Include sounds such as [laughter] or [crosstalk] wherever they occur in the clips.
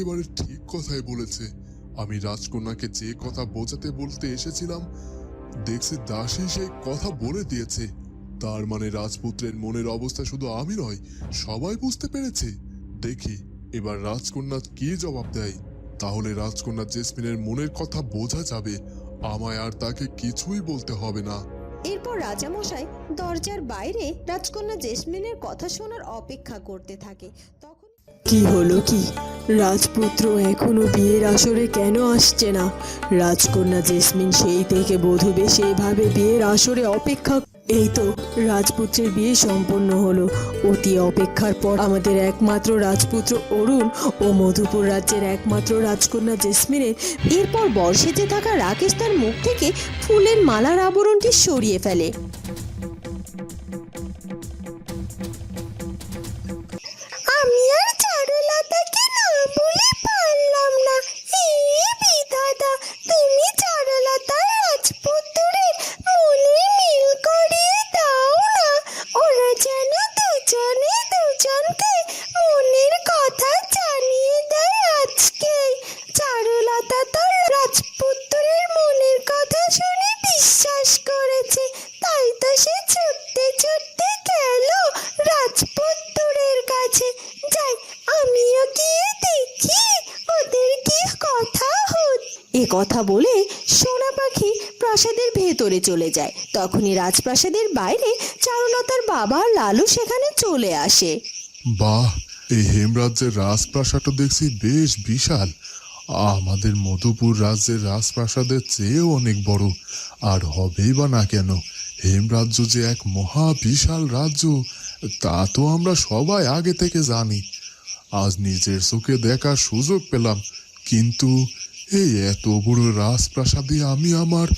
একেবারে ঠিক কথাই বলেছে। আমি রাজকন্যাকে যে কথা বোঝাতে বলতে এসেছিলাম দেখছি দাসী সেই কথা বলে দিয়েছে। তার মানে রাজপুত্রের মনের অবস্থা শুধু আমি নয় সবাই বুঝতে পেরেছে। দেখি এবার রাজকন্যা কি জবাব দেয়? তাহলে রাজকন্যা জেসমিনের মনের কথা বোঝা যাবে। আমায় আর তাকে কিছুই বলতে হবে না। এরপর রাজামশাই দরজার বাইরে রাজকন্যা জেসমিনের কথা শোনার অপেক্ষা করতে থাকে। তখন কি হলো কি? রাজপুত্র এখনও বিয়ের আসরে কেন আসছে না? রাজকন্যা জেসমিন সেই থেকে বধূ বেশে এভাবে বিয়ের আসরে অপেক্ষা এই তো রাজপুত্রের বিয়ে সম্পন্ন হলো। অতি অপেক্ষার পর আমাদের একমাত্র রাজপুত্র অরুণ ও মধুপুর রাজ্যের একমাত্র রাজকন্যা জেসমিনের এরপর বর্ষেতে থাকা রাকেশ তার মুখ থেকে ফুলের মালার আবরণটি সরিয়ে ফেলে। কথা বলে সোনা পাখি প্রাসাদের ভেতরে চলে যায়। তখনই রাজপ্রাসাদের বাইরে চারুলতার বাবা লালু সেখানে চলে আসে। বাহ, এই হেমরাজ্যের রাজপ্রাসাদটা দেখছি বেশ বিশাল। আমাদের মধুপুর রাজ্যের রাজপ্রাসাদের চেয়েও অনেক বড়। আর হবেই বা না কেন, হেমরাজ্য যে এক মহা বিশাল রাজ্য, তা তো আমরা সবাই আগে থেকে জানি। আজ নিজের চোখে দেখার সুযোগ পেলাম, কিন্তু এই এত বড় রাজপ্রাসাদে আমি আমার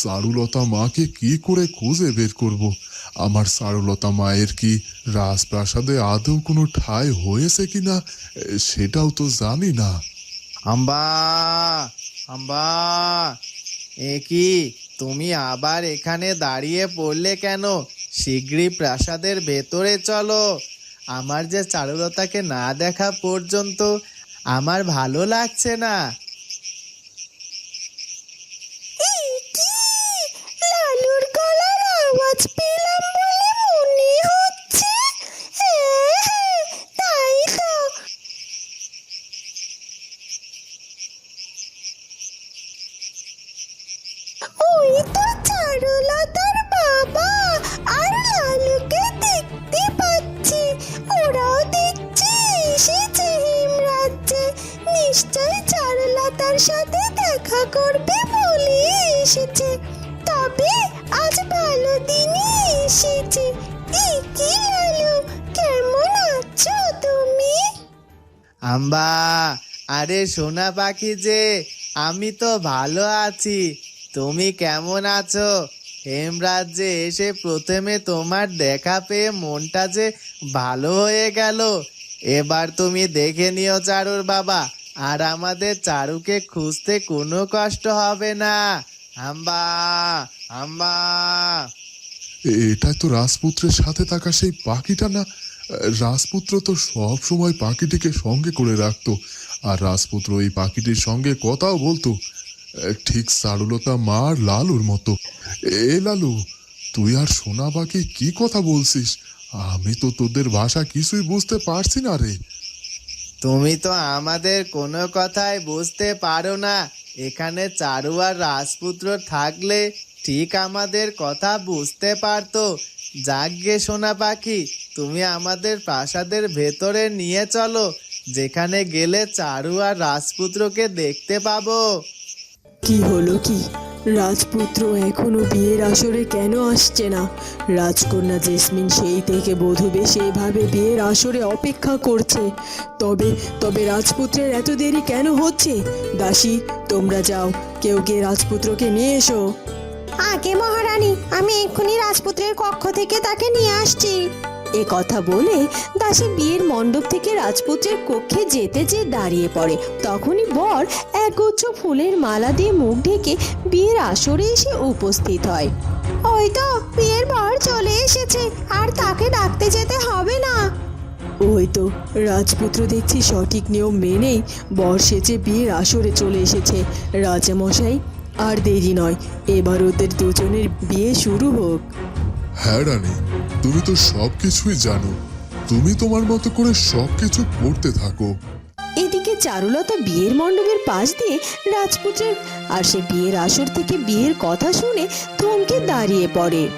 সারুলতা মাকে কি করে খুঁজে বের করব? আমার সারুলতা মায়ের কি রাজপ্রাসাদে আদৌ কোনো ঠাঁই হয়েছে কি না সেটাও তো জানি না। আম্বা আম্বা, এ কি, তুমি আবার এখানে দাঁড়িয়ে পড়লে কেন? শীঘ্রই প্রাসাদের ভেতরে চলো। আমার যে চারুলতাকে না দেখা পর্যন্ত আমার ভালো লাগছে না। সাথে দেখা করবে বলে এসেছে। তবে আজ ভালো দিনই এসেছে। কি লালু, কেমন আছো তুমি? আম্বা আরে সোনা পাখি যে, আমি তো ভালো আছি। তুমি কেমন আছো? হেমরাজ্যে এসে প্রথমে তোমার দেখা পেয়ে মনটা যে ভালো হয়ে গেল। এবার তুমি দেখে নিও চারুর বাবা। আর আমাদের চারুকে খুঁজতে কোনো কষ্ট হবে না। আম্বা আম্বা এটা তো রাজপুত্রের সাথে থাকা সেই পাখিটা না? রাজপুত্র তো সব সময় পাখিটিকে সঙ্গে করে রাখতো। আর রাজপুত্র এই পাখিটির সঙ্গে কথাও বলতো। ঠিক চারুলতা মা লালুর মতো। এ লালু, তুই আর সোনা পাখি কি কথা বলছিস? আমি তো তোদের ভাষা কিছুই বুঝতে পারছি না রে। তুমি তো আমাদের কোনো কথাই বুঝতে পারো না। এখানে চারু আর রাজপুত্র থাকলে ঠিক আমাদের কথা বুঝতে পারতো। যাগ্গে সোনা পাখি, তুমি আমাদের প্রাসাদের ভেতরে নিয়ে চলো, যেখানে গেলে চারু আর রাজপুত্রকে দেখতে পাবো। কি হলো কি? রাজপুত্র এখনও বিয়ের আসরে কেন আসছে না? রাজকন্যা জেসমিন সেই থেকে বধূ এভাবে বিয়ের আসরে অপেক্ষা করছে। তবে তবে রাজপুত্রের এত দেরি কেন হচ্ছে? দাসী, তোমরা যাও, কেউ গিয়ে রাজপুত্রকে নিয়ে এসো। আগে মহারানী, আমি এক্ষুনি রাজপুত্রের কক্ষ থেকে তাকে নিয়ে আসছি। এ কথা বলে দাসী বিয়ের মণ্ডপ থেকে রাজপুত্রের কক্ষে যেতে যে দাঁড়িয়ে পড়ে। তখনই বর একগুচ্ছ ফুলের মালা দিয়ে মুখ ঢেকে বিয়ের আসরে এসে উপস্থিত হয়। ওই তো বিয়ের বর চলে এসেছে, আর তাকে ডাকতে যেতে হবে না। ওই তো, রাজপুত্র দেখছি সঠিক নিয়ম মেনেই বর সেজে বিয়ের আসরে চলে এসেছে। রাজামশাই, আর দেরি নয়, এবার ওদের দুজনের বিয়ে শুরু হোক। হ্যাঁ রানী। তুমি তো সব কিছুই জানো। তুমি তোমার মতো করে সব কিছু করতে থাকো। এদিকে চারুলতা বিয়ের মণ্ডপের পাশ দিয়ে রাজপুত্রের আর সে বিয়ের আসর থেকে বিয়ের কথা শুনে থমকে দাঁড়িয়ে পড়ে।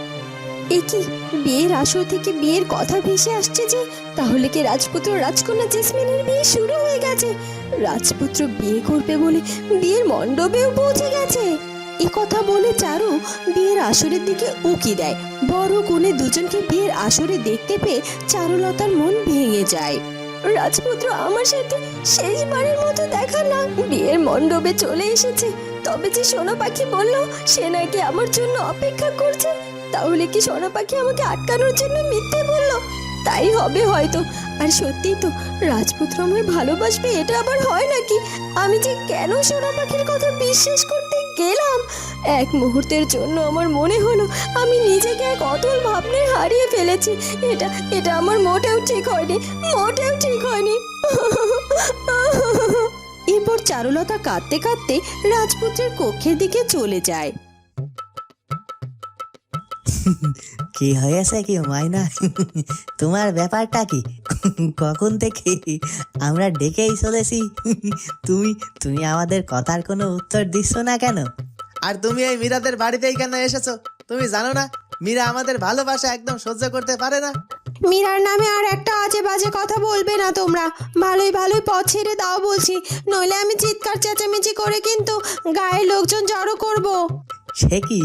এ কি, বিয়ের আসর থেকে বিয়ের কথা ভেসে আসছে যে? তাহলে কি রাজপুত্র রাজকন্যা জেসমিনের বিয়ে শুরু হয়ে গেছে? রাজপুত্র বিয়ে করবে বলে বিয়ের মণ্ডপেও পৌঁছে গেছে। কথা বলে চারু বিয়ের আসরের দিকে উকি দেয়। বড় কোণে দুজনকে বিয়ের আসরে দেখতে পেয়ে চারুলতার মন ভেঙে যায়। রাজপুত্র, আমার সাথে শেষবারের মতো দেখা না। বিয়ের মণ্ডপে চলে এসেছে। তবে যে সোনা পাখি বলল, সে নাকি আমার জন্য অপেক্ষা করছে। তাহলে কি সোনা পাখি আমাকে আটকানোর জন্য মিথ্যে বলল? তাই হবে হয়তো। আর সত্যি তো, রাজপুত্র আমায় ভালোবাসবে, এটা আবার হয় নাকি? আমি যে কেন সোনা পাখির কথা বিশ্বাস করতে গেলাম। এক মুহূর্তের জন্য আমার মনে হলো আমি নিজেকে এক অতল ভাবনে হারিয়ে ফেলেছি। এটা এটা আমার মোটেও ঠিক হয়নি, মোটেও ঠিক হয়নি। এরপর চারুলতা কাঁদতে কাঁদতে রাজপুত্রের কক্ষের দিকে চলে যায়। কি হয়েছে কি, মাইনা? তোমার ব্যাপারটা কি? কখন থেকে আমরা ডেকেই চলেছি? তুমি তুমি আমাদের কথার কোনো উত্তর দিচ্ছ না কেন? আর তুমি এই মীরাদের বাড়িতেই কেন এসেছ? তুমি জানো না মীরা আমাদের ভালোবাসা একদম সহ্য করতে পারে না। মীরার নামে আর একটা আজে বাজে কথা বলবে না তোমরা। ভালোই ভালোই পথ ছেড়ে দাও বলছি। নইলে আমি চিৎকার চেঁচামেচি করে কিন্তু গায়ের লোকজন জড়ো করব। সে কি?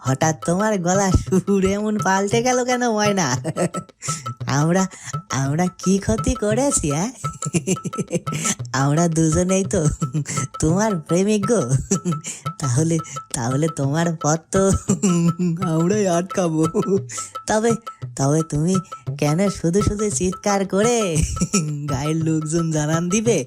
হঠাৎ তোমার গলা সুর এমন পাল্টে গেল কেন, ময়না? আমরা আমরা কি ক্ষতি করেছি হ্যাঁ আমরা দুজনেই তো তোমার প্রেমিক গো। তাহলে তাহলে তোমার পথ তো আমরাই আটকাবো। তবে তবে তুমি কেন শুধু শুধু চিৎকার করে গায়ের লোকজন জানান দিবে?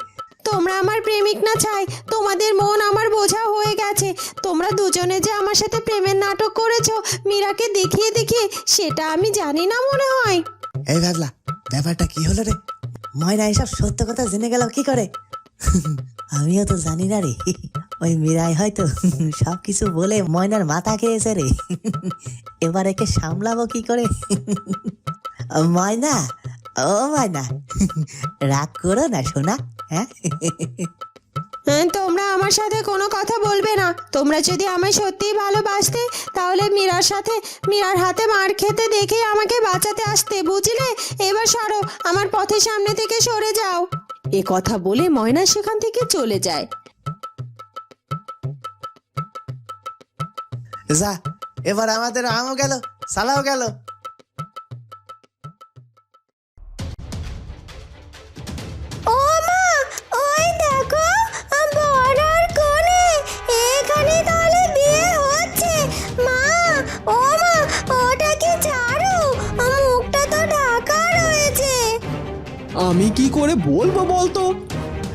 তোমরা আমার প্রেমিক না চাই, তোমাদের মন আমার বোঝা হয়ে গেছে। তোমরা দুজনে যে আমার সাথে প্রেমের নাটক করেছ, মীরাকে দেখিয়ে দেখিয়ে, সেটা আমি জানি না মনে হয়। এই ভাবলা ব্যাপারটা কি হলো রে? ময়না এসব সত্য কথা জেনে গেল কি করে? আমিও তো জানি না রে। ওই মীরাই হয়তো সব কিছু বলে ময়নার মাথা খেয়েছে রে। এবার একে সামলাবো কি করে? ময়না ও ময়না রাগ করো না শোনা হ্যাঁ? হ্যাঁ, তোমরা আমার সাথে কোনো কথা বলবে না। তোমরা যদি আমায় সত্যিই ভালোবাসতে তাহলে মীরার সাথে মীরার হাতে মার খেতে দেখে আমাকে বাঁচাতে আসতে বুঝলে? এবার সরো আমার পথের সামনে থেকে সরে যাও। এ কথা বলে ময়না সেখান থেকে চলে যায়। যা এবার আমাদের আমও গেল সালাও গেল। আমি কি করে বলব বলতো?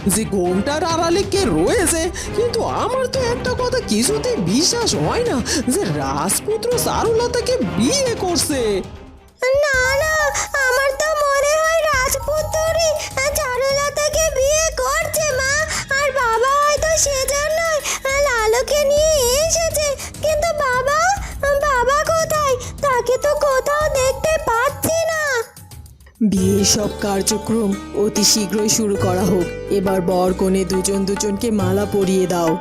যে ঘোমটার আড়ালে কে রয়েছে? কিন্তু আমার তো একটা কথা কিছুতেই বিশ্বাস হয় না যে রাজপুত্র চারুলতাকে বিয়ে করছে। বিয়ের সব কার্যক্রম অতি শীঘ্রই শুরু করা হোক। এবার বর কনে দুজন দুজনকে মালা পরিয়ে দাও।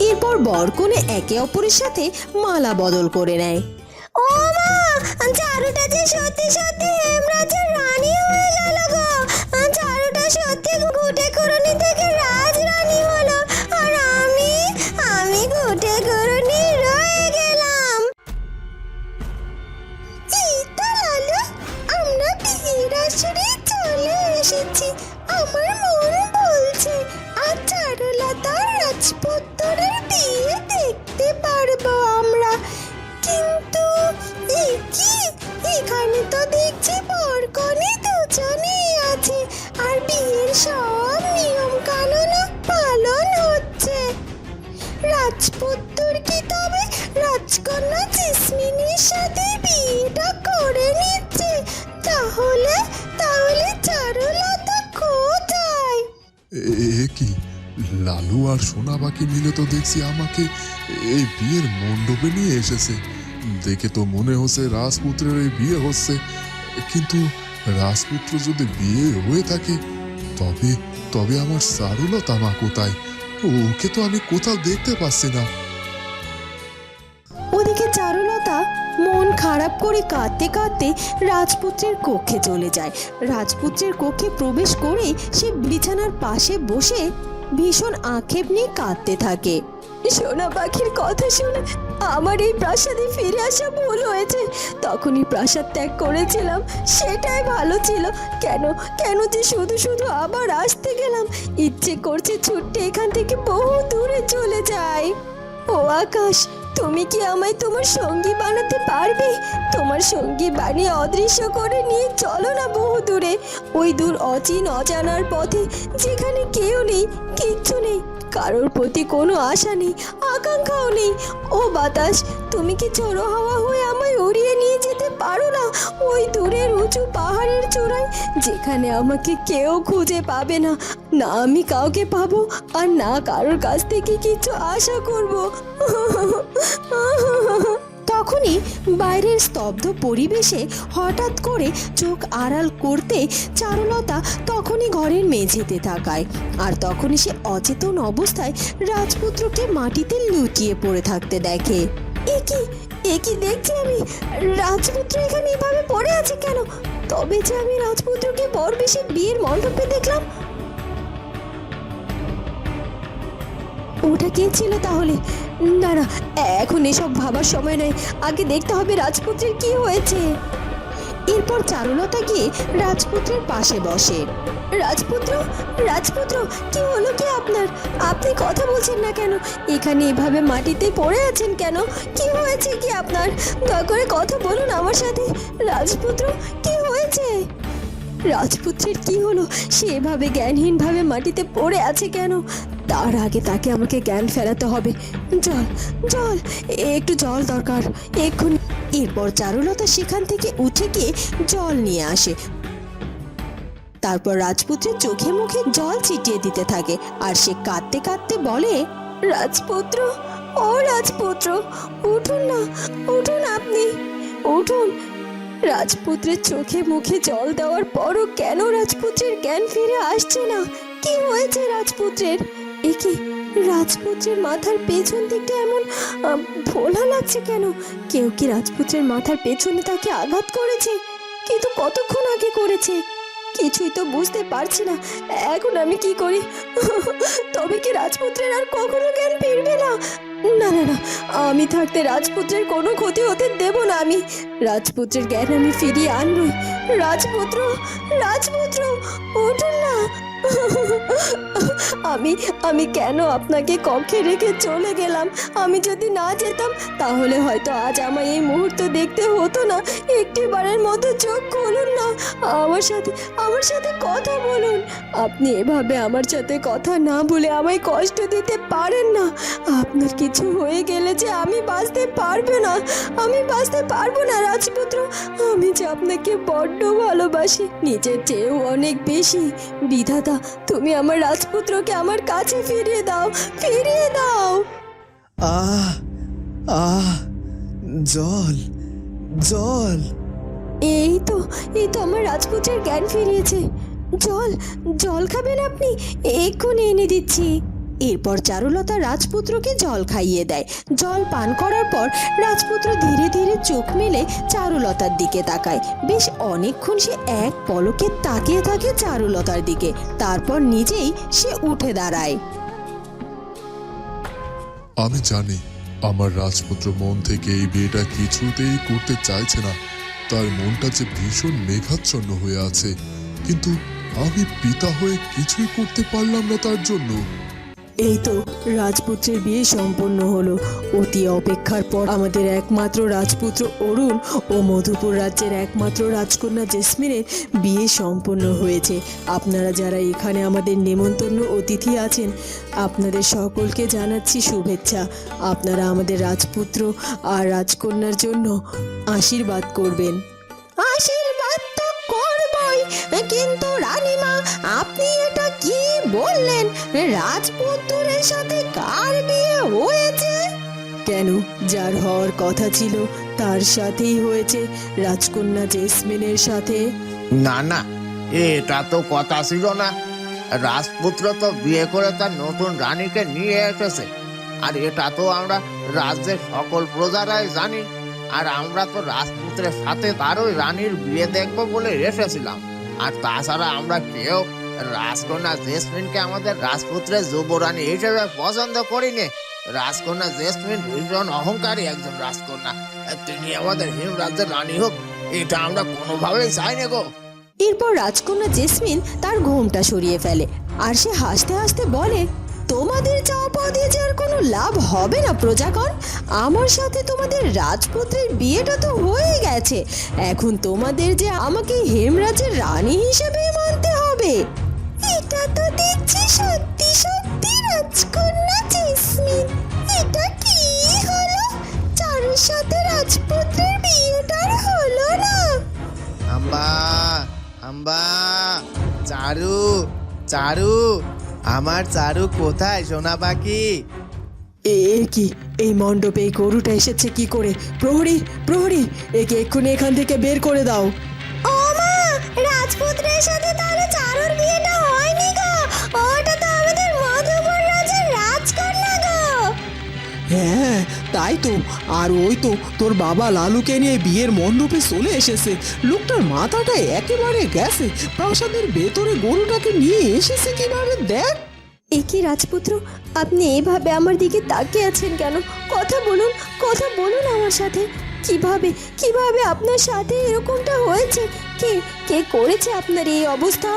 এরপর বর কনে একে অপরের সাথে মালা বদল করে নেয়। ও মা, চারুটা যে সত্যি সত্যি হেমরাজের রানী হয়ে গেল রাজপুত্রের বিয়ে? লালু আর সোনা বাকি মিলে তো দেখছি আমাকে এই বিয়ের মণ্ডপে নিয়ে এসেছে। দেখে তো মনে হচ্ছে রাজপুত্রের এই বিয়ে হচ্ছে। কিন্তু রাজপুত্র যদি বিয়ে হয়ে থাকে, তবে তবে আমার চারুলতা মা কোথায়? ওকে তো আমি কোথাও দেখতে পাচ্ছি না। ওদিকে চারুলতা মন খারাপ করে কাঁদতে কাঁদতে রাজপুত্রের কক্ষে চলে যায়। রাজপুত্রের কক্ষে প্রবেশ করে সে বিছানার পাশে বসে ভীষণ আক্ষেপ নিয়ে কাঁদতে থাকে। সোনা পাখির কথা শুনে আমার এই প্রাসাদে ফিরে আসা ভুল হয়েছে। তখনই প্রাসাদ ত্যাগ করেছিলাম, সেটাই ভালো ছিল। কেন কেন যে শুধু শুধু আবার আসতে গেলাম? ইচ্ছে করছে ছুটতে এখান থেকে বহু দূরে চলে যাই। ও আকাশ, তুমি কি আমায় তোমার সঙ্গী বানাতে পারবে? তোমার সঙ্গী বানিয়ে অদৃশ্য করে নিয়ে চলো না বহু দূরে। ওই দূর অচিন, অজানার পথে যেখানে কেউ নেই কিচ্ছু নেই। কারোর প্রতি কোনো আশা নেই, আকাঙ্ক্ষাও নেই। ও বাতাস, তুমি কি ঝোড়ো হাওয়া হয়ে আমায় উড়িয়ে নিয়ে যেতে পারো না? ওই দূরের উঁচু পাহাড়ের চূড়ায়, যেখানে আমাকে কেউ খুঁজে পাবে না। না আমি কাউকে পাবো, আর না কারোর কাছ থেকে কিছু আশা করব। [laughs] তখনই বাইরের স্তব্ধ পরিবেশে হঠাৎ করে চোখ আড়াল করতে চারুলতা তখনই ঘরের মেঝেতে তাকায়। আর তখনই সে অচেতন অবস্থায় রাজপুত্রকে মাটিতে লুটিয়ে পড়ে থাকতে দেখে। এ কি? এ কি দেখছি আমি? রাজপুত্র এখানে এভাবে পড়ে আছে কেন? তবে যে আমি রাজপুত্রকে বর বেশি বিয়ের মণ্ডপে দেখলাম। ওটা কে ছিল তাহলে? না না, এখন এসব ভাবার সময় নয়। আগে দেখতে হবে রাজপুত্রের কি হয়েছে। এরপর চারুলতা গিয়ে রাজপুত্রের পাশে বসে। রাজপুত্র রাজপুত্র, কি হলো কি আপনার? আপনি কথা বলছেন না কেন? এখানে এভাবে মাটিতে পড়ে আছেন কেন? কি হয়েছে কি আপনার? দয়া করে কথা বলুন আমার সাথে। রাজপুত্র, কি হয়েছে? রাজপুত্রের কি হলো? সে এভাবে জ্ঞানহীনভাবে মাটিতে পড়ে আছে কেন? তার আগে তাকে আমাকে জ্ঞান ফেরাতে হবে। জল জল একটু জল দরকার, এক্ষুনি। এরপর চারুলতা সেখান থেকে উঠে গিয়ে জল নিয়ে আসে। তারপর রাজপুত্রের চোখে মুখে জল ছিটিয়ে দিতে থাকে, আর সে কাঁদতে কাঁদতে বলে, রাজপুত্র, ও রাজপুত্র, উঠুন না, উঠুন আপনি, উঠুন। রাজপুত্রের চোখে মুখে জল দেওয়ার পরও কেন রাজপুত্রের জ্ঞান ফিরে আসছে না? কি হয়েছে রাজপুত্রের? একে রাজপুত্রের মাথার পেছন দিকটা এমন ভোলা লাগছে কেন? কেউ কি রাজপুত্রের মাথার পেছনে তাকে আঘাত করেছে? কিন্তু কতক্ষণ আগে করেছে? কিছুই তো বুঝতে পারছি না। এখন আমি কি করি? [laughs] তবে কি রাজপুত্রের আর কখনো জ্ঞান ফিরবে না? না না না, আমি থাকতে রাজপুত্রের কোনো ক্ষতি হতে দেব না আমি। রাজপুত্রের জ্ঞান আমি ফিরিয়ে আনবই। রাজপুত্র রাজপুত্র আমি আমি কেন আপনাকে কক্ষে রেখে চলে গেলাম? আমি যদি না যেতাম, তাহলে হয়তো আজ আমায় এই মুহূর্ত দেখতে হতো না। একটিবারের মতো চোখ খুলুন না। আমার সাথে আমার সাথে কথা বলুন। আপনি এভাবে আমার সাথে কথা না বলে আমায় কষ্ট দিতে পারেন না। আপনার কিছু হয়ে গেলে যে আমি বাঁচতে পারবে না। আমি বাঁচতে পারব না, রাজপুত্র। আমি যে আপনাকে বড্ড ভালোবাসি, নিজের চেয়েও অনেক বেশি। বিধাতা, তুমি আমার রাজপুত্রকে আমার কাছে ফিরিয়ে দাও ফিরিয়ে দাও। আহ আহ জল জল। এই তো এই তো আমার রাজপুতের জ্ঞান ফিরিয়েছে। জল জল খাবেন আপনি? এক্ষুনি এনে দিচ্ছি। এরপর চারুলতা রাজপুত্রকে জল খাইয়ে দেয়। জল পান করার পর রাজপুত্র ধীরে ধীরে চোখ মেলে চারুলতার দিকে তাকায়। বেশ অনেকক্ষণ সে এক পলকে তাকিয়ে থাকে চারুলতার দিকে। তারপর নিজেই সে উঠে দাঁড়ায়। আমি জানি আমার রাজপুত্র মন থেকে এই বিয়েটা কিছুতেই করতে চাইছে না। তার মনটা যে ভীষণ মেঘাচ্ছন্ন হয়ে আছে। কিন্তু আমি পিতা হয়ে কিছুই করতে পারলাম না তার জন্য। এই তো রাজপুত্রের বিয়ে সম্পন্ন হলো। অতি অপেক্ষার পর আমাদের একমাত্র রাজপুত্র অরুণ ও মধুপুর রাজ্যের একমাত্র রাজকন্যা জেসমিনের বিয়ে সম্পন্ন হয়েছে। আপনারা যারা এখানে আমাদের নেমন্তন্ন অতিথি আছেন, আপনাদের সকলকে জানাচ্ছি শুভেচ্ছা। আপনারা আমাদের রাজপুত্র আর রাজকন্যার জন্য আশীর্বাদ করবেন। আশীর্বাদ বললেন রাজপুত্রের সাথে কার বিয়ে হয়েছে? কেন? যার হওয়ার কথা ছিল, তার সাথেই হয়েছে রাজকন্যা জেসমিনের সাথে। না না, এটা তো কথা ছিল না। রাজপুত্র তো বিয়ে করে তার নতুন রানীকে নিয়ে এসেছে। আর এটা তো আমরা রাজ্যের সকল প্রজারাই জানি। আর আমরা তো রাজপুত্রের সাথে তার ওই রানীর বিয়ে দেখব বলে এসেছিলাম। আর তাছাড়া আমরা কেউ রাজকন্যা জেসমিনকে আমাদের রাজপুত্রের যুবরানী হিসেবে পছন্দ করিনি। রাজকন্যা জেসমিন ভীষণ অহংকারী একজন রাজকন্যা। তিনি আমাদের হিম রাজ্যের রানী হোক, এটা আমরা কোনোভাবেই চাইনি গো। এরপর রাজকন্যা জেসমিন তার ঘুমটা সরিয়ে ফেলে আর সে হাসতে হাসতে বলে, তোমাদের চাওয়া পাওয়া দিয়ে যে আর কোনো লাভ হবে না, প্রজাগণ? আমার সাথে তোমাদের রাজপুত্রের বিয়েটা তো হয়ে গেছে। এখন তোমাদের যে আমাকে হেমরাজের রানী হিসেবে মানতে হবে। তো দেখছি সত্যি সত্যি রাজকন্যা জেসমিন। এটা কি হলো? চারুর সাথে রাজপুত্রের বিয়েটার হলো না। আম্বা আম্বা চারু চারু আমার চারু কোথায় সোনা পাখি? এ এ কি? এই মণ্ডপে এই গরুটা এসেছে কি করে? প্রহরী প্রহরী একে এক্ষুনি এখান থেকে বের করে দাও। ও মা রাজপুত্রের সাথে তাহলে চারুর হ্যাঁ তাই তো। আর ওই তো তোর বাবা লালুকে নিয়ে বিয়ের মণ্ডপে চলে এসেছে। লোকটার মাথাটা একেবারে গেছে। প্রাসাদের ভেতরে গরুটাকে নিয়ে এসেছে কীভাবে, দেখ। এ কি রাজপুত্র, আপনি এভাবে আমার দিকে তাকিয়ে আছেন কেন? কথা বলুন কথা বলুন আমার সাথে। কীভাবে কীভাবে আপনার সাথে এরকমটা হয়েছে? কে কে করেছে আপনার এই অবস্থা?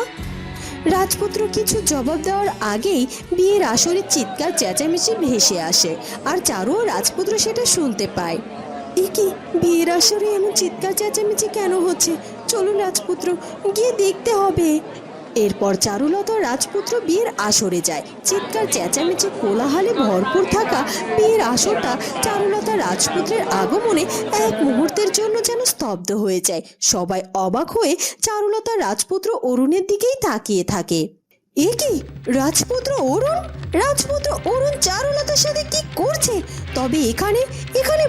রাজপুত্র কিছু জবাব দেওয়ার আগেই বিয়ের আসরে চিৎকার, চেঁচামেচি ভেসে আসে আর চারু ও রাজপুত্র সেটা শুনতে পায়। এ বিয়ের আসরে এমন চিৎকার, চেঁচামেচি কেন হচ্ছে? চলুন রাজপুত্র, গিয়ে দেখতে হবে। এরপর চারুলতা রাজপুত্র বিয়ের আসরে যায়। চিৎকার, চেঁচামেচি, কোলাহলে ভরপুর থাকা বিয়ের আসরটা চারুলতা রাজপুত্রের আগমনে এক মুহূর্তের জন্য যেন স্তব্ধ হয়ে যায়। সবাই অবাক হয়ে চারুলতা রাজপুত্র অরুণের দিকেই তাকিয়ে থাকে। এ কি? রাজপুত্র অরুণ? রাজপুত্র অরুণ চারুলতার সাথে কি করছে? তবে এখানে এখানে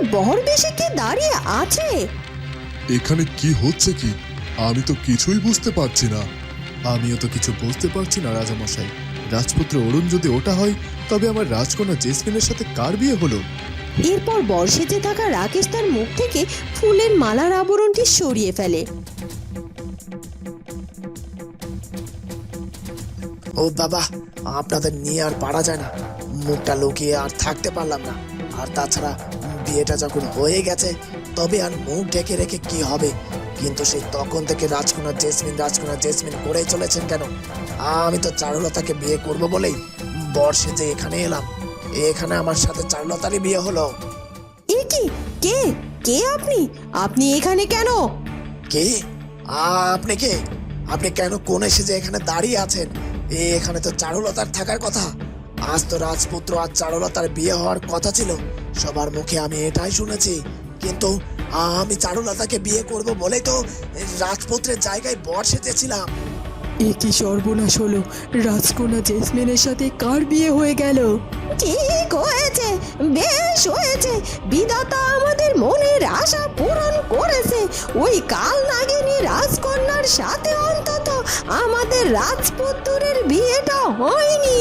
বেশে কে দাঁড়িয়ে আছে? এখানে কি হচ্ছে কি? আমি তো কিছুই বুঝতে পারছি না। আমিও তো কিছু বুঝতে পারছি না রাজামশাই। রাজপুত্র অরুণ যদি ওটা হয় তবে আমার রাজকন্যা জেসমিনের সাথে কার বিয়ে হলো? এরপর বর্ষেতে থাকা রাকেশ তার মুখ থেকে ফুলের মালার আবরণটি সরিয়ে ফেলে। ও বাবা আপনাদের নিয়ে আর পারা যায় না। মুখটা লুকিয়ে আর থাকতে পারলাম না। আর তাছাড়া বিয়েটা যখন হয়ে গেছে তবে আর মুখ ঢেকে রেখে কি হবে? কিন্তু সেই তখন থেকে রাজকুমার জেসমিন রাজকুমার জেসমিন করেই চলেছেন কেন? আমি তো চারুলতাকে বিয়ে করব বলেই বর্ষে যে এখানে এলাম। এখানে আমার সাথে চারুলতারই বিয়ে হলো। এ কি? কে? কে আপনি? আপনি এখানে কেন? কে? আপনি কে? আপনি কেন কোন এসে যে এখানে দাঁড়িয়ে আছেন? এখানে তো চারুলতার থাকার কথা। আজ তো রাজপুত্র আর চারুলতার বিয়ে হওয়ার কথা ছিল। সবার মুখে আমি এটাই শুনেছি। কিন্তু আমি চারুলতাকে বিয়ে করব বলেই তো রাজপুত্রের জায়গায় বর সেজেছিলাম। এ কি সর্বনাশ হলো? রাজকন্যা জেসমিনের সাথে কার বিয়ে হয়ে গেল? ঠিক হয়েছে বেশ হয়েছে। বিধাতা আমাদের মনের আশা পূরণ করেছে। ওই কাল নাগিনী রাজকন্যার সাথে অন্তত আমাদের রাজপুত্রের বিয়েটা হয়নি।